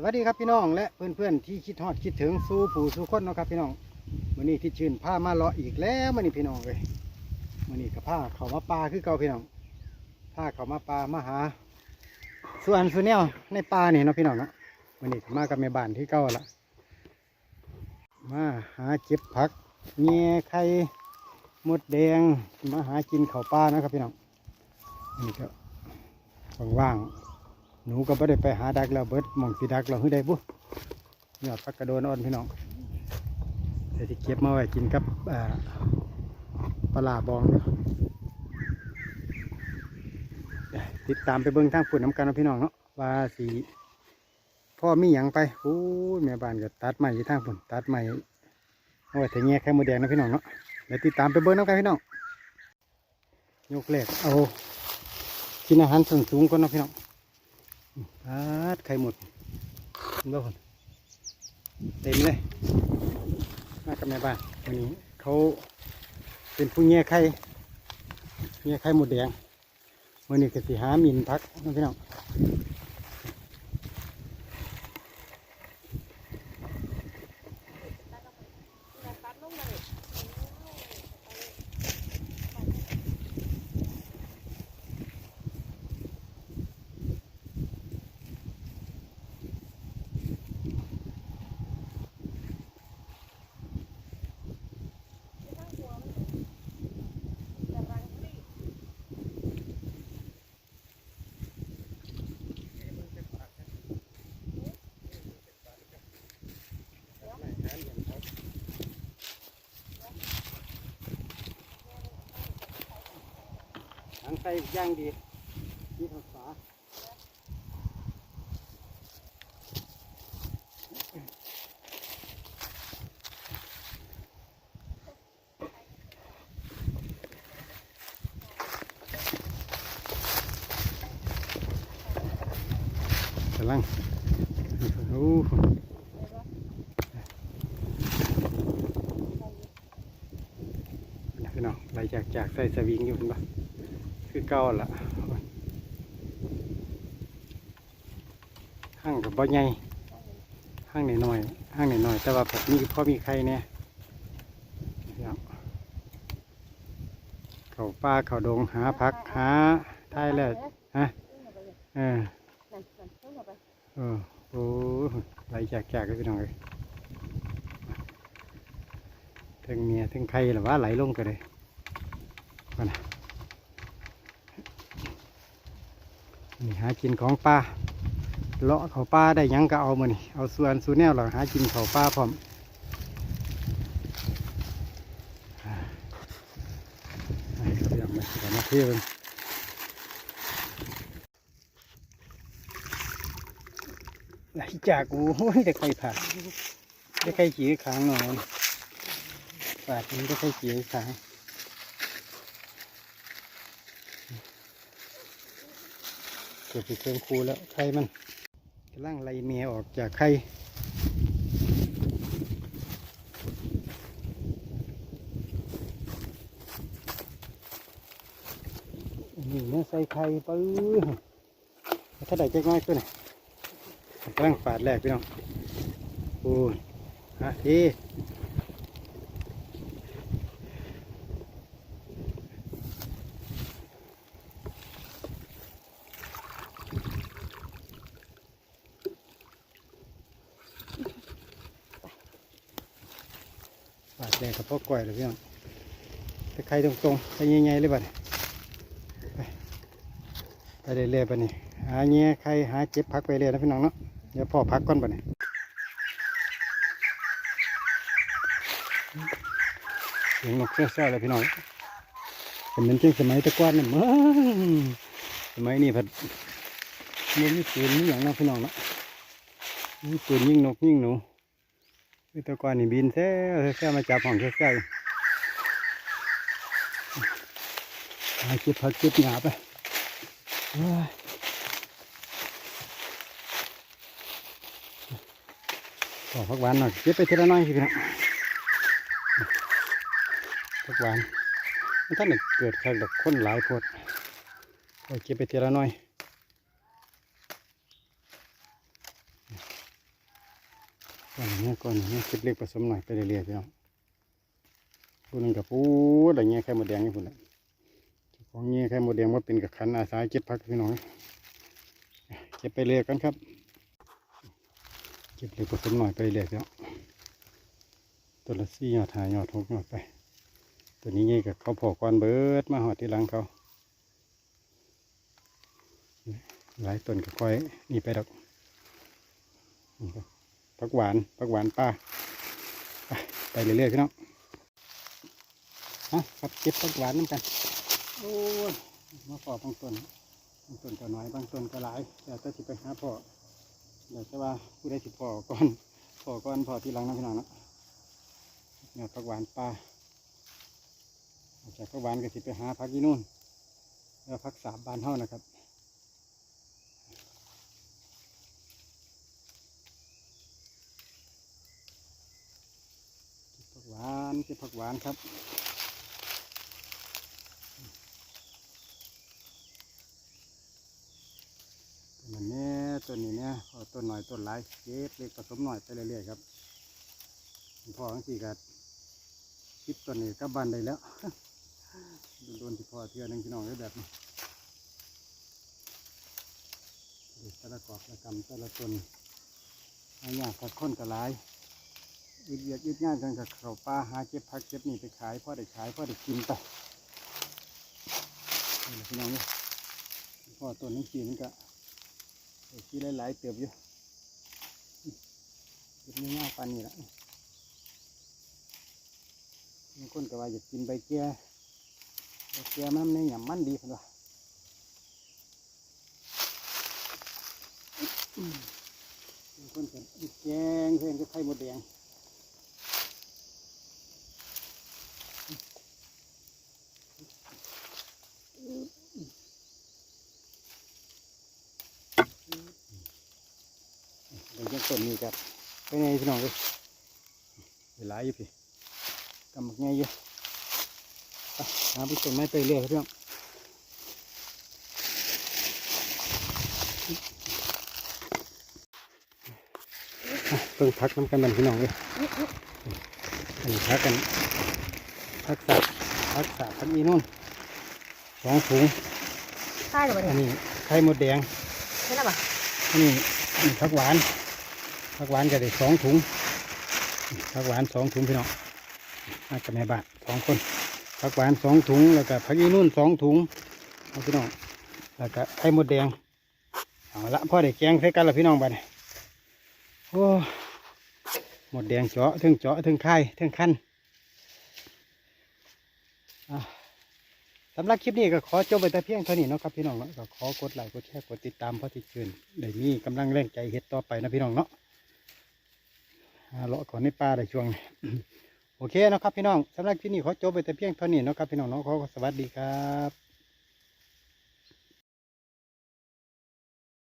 สวัสดีครับพี่น้องและเพื่อนๆที่คิดฮอดคิดถึงสู้ผู้สู้คนเนาะครับพี่น้องมื้อนี้ที่ชื่นผ้ามาเลาะอีกแล้วมื้อนี้พี่น้องเลยมื้อนี้กับผ้าเขามาปลาคือเก่าพี่น้องผ้าเขามาปลามาหา ส่วนส่วนแนวในปลาเนี่เนาะพี่น้องเนาะมื้อนี้ก็มากับแม่บ้านที่เก่าละมาหาเก็บผักเงี้ยไข่มดแดงมาหากินเขาปลานะครับพี่น้องนี่ก็ว่างๆ หนูก็ไม่ได้ไปหาดักแล้วเบิดมองสีดักเราให้ได้บุยอดพักกระโดนอ่อนพี่น้องเดี๋ยวจะเก็บมาไว้กินกับอ่าปลาร้าบองติดตามไปเบิ้งทางฝุ่นน้ำกันนะพี่น้องเนาะว่าสีพ่อมีหยังไปโอ้ยแม่บ้านก็ตัดใหม่อยู่ทางฝุ่นตัดใหม่เอาไว้ถึงแง่แค่มือแดงนะพี่น้องเนาะเดี๋ยวติดตามไปเบิ้งน้ำกันพี่น้องยกแรกเอากินอาหารส่วนสูงก่อนนะพี่น้อง อาดไข่หมดเห็นบ่คนเต็มเลยมากับแม่บ้านวันนี้เขาเป็นผู้แง่ไข่แง่ไข่หมดแดงวันนี้ก็สิหามินพักนะพี่น้อง ไข่ย่างดีนี่ทางฝากำลังโอ้พี่น้องไหลจากจากใส่สวิงอยู่เห็นปะ คือเก่าละห้างกับบ่ใหญ่ห้างหน่อยๆห้างหน่อยๆแต่ว่าแบบนี้พอมีใครเนี่ยเขาป้าเขาดงหาพักหาท้ายแล้วฮะเออนั่นนั่นต้องเอาไปเออโอ้ไหลจากจากเลยพี่น้องเลยถึงเมียถึงใครหรือว่าไหลลงกันเลยมานะ นี่หากินของปลาเลาะเขาปลาได้ยังก็เอามานี่เอาส่วนส่วนแนวเราหากินเขาปลาพร้อมอ่าให้เขาอยากมาขอมาเที่ยวกันไหลจากโอ้ยได้ใครผ่าได้ใครขี่ขางหน่อยปาดนี้ได้ใครขี่ขาง เกิดไปเครื่องคูแล้วไข่มันกำลังไล่เมียออกจากไข่นี่เนี่ยใส่ไข่ปื้อถ้าได้จะง่ายขึ้นน่ะกำลังฝาดแรกพี่น้องโอ้ยฮะดี ฝาดแรกกับพ่อกล้วยเลยพี่น้องแต่ไข่ตรงๆไข่ใหญ่ๆเลยบัดนี้ไปไปเรื่อยๆบัดนี้หาเงี้ยไข่หาเก็บพักไปเรื่อยนะพี่น้องเนาะเดี๋ยวพ่อพักก่อนบัดนี้เสียงนกเสี้ยวๆเลยพี่น้องเป็นเหมือนเช่นสมัยตะกอนนี่มั้งสมัยนี้ผัดมันมีปืนมีอย่างเนาะพี่น้องเนาะมีปืนยิงนกยิงหนู คือตะกอนนี่บินแซ่แซ่มาจับห้องแซ่แซ่หาเก็บผักเก็บหญ้าไปขอผักหวานหน่อยเก็บไปทีละน้อยสิพี่น้องผักหวานมันท่านได้เกิดใครแบบคนหลายพดโอ้ยเก็บไปทีละน้อย ก่อนนี้ก่อนนี้คลิปเล็กผสมหน่อยไปเรื่อยๆพี่น้องพูดนึงกับพูดอะไรเงี้ยไข่หมดแดงนี่พูดละของเงี้ยไข่หมดแดงว่าเป็นกับขันอาสาเก็บพักพี่น้องเก็บไปเรื่อยกันครับเก็บเล็กผสมหน่อยไปเรื่อยพี่น้องตัวละสี่ยอดหายอดหกยอดไป ตัวนี้เงี้ยกับเขาพอก้อนเบิดมาหอดที่หลังเขาหลายต้นก็ค่อยนี่ไปดอกนี่ครับ ผักหวานผักหวานป้าไปเรื่อยๆพี่น้องฮะครับเก็บผักหวานน้ำกันโอ้ยมาพอบางต้นบางต้นก็น้อยบางต้นก็หลายแต่ถ้าสิไปหาพ่อเดี๋ยวจะว่าผู้ใดสิพ่อก่อนพ่อก่อนพ่อที่หลังนะพี่น้องเนาะเนี่ยผักหวานป้าออกจากผักหวานก็สิไปหาผักยี่นู่นแล้วผักสาบบานเท่านะครับผักหวานเก็บผักหวานครับตัวนั้นเนี่ยตัวนี้เนี่ยเอต้นหน่อยต้นหลายเก็บเล็กผสมหน่อยไปเรื่อยๆครับพ่อทั้งสี่กัดคิดต้นนี้กลับบ้านได้แล้วโดนที่พ่อเทือหนึงพี่น้องได้แบบนี้เด็กแต่ละกอบละกำแต่ละต้นหายากกับคนกระหลา ยยึดเยียดยึดงานกันกับเขาป่าหาเก็บพักเก็บนี่ไปขายพ่อได้ขายพ่อได้กินไปนี่แหละพี่น้องเนี่ยพ่อต้นนี้กินก็ได้กินหลายๆเติบอยู่เก็บง่ายๆปานนี้ละบางคนก็ว่าอยากกินใบแก่ใบแก่มันไม่หยำมันดีเพิ่นว่าบางคนก็แกงเพื่อนก็ไข่มดแดง เดี๋ยวยัง ต้นนี้ครับเป็นไงพี่น้องเลยเวลาอยู่พี่กำมักไงอยู่ไปหาไปต้นไม้ไปเรื่อยครับพี่น้องอะเพิ่งพักน้ำกันบันพี่น้องเลยอันนี้พักกันพักสัตว์พักสัตว์พักอีนู่นสองถุงใช่หรือเปล่าอันเนี่ยนี้ไข่มดแดงใช่หรือเปล่านี่นี่ผักหวาน ผักหวานก็ได้สองถุงผักหวานสองถุงพี่น้องมากับแม่บานสองคนผักหวานสองถุงแล้วก็ผักอีนุ่นสองถุงเอาพี่น้องแล้วก็ไข่มดแดงเอาละพ่อได้แกงใส่กันละพี่น้องบ้านโอ้หมดแดงเจาะถึงเจาะถึงไข่ถึงขั้นสำหรับคลิปนี้ก็ขอจบไปแต่เพียงเท่านี้เนาะครับพี่น้องเนาะก็ขอกดไลค์กดแชร์กดติดตามเพราะที่เชิญได้มีกำลังแรงใจเฮ็ดต่อไปนะพี่น้องเนาะ เลาะก่อนในป่าได้ช่วงนี้โอเคนะครับพี่น้องสำหรับที่นี่ขอจบไปแต่เพียงเท่านี้นะครับพี่น้องเนาะขอสวัสดีครับ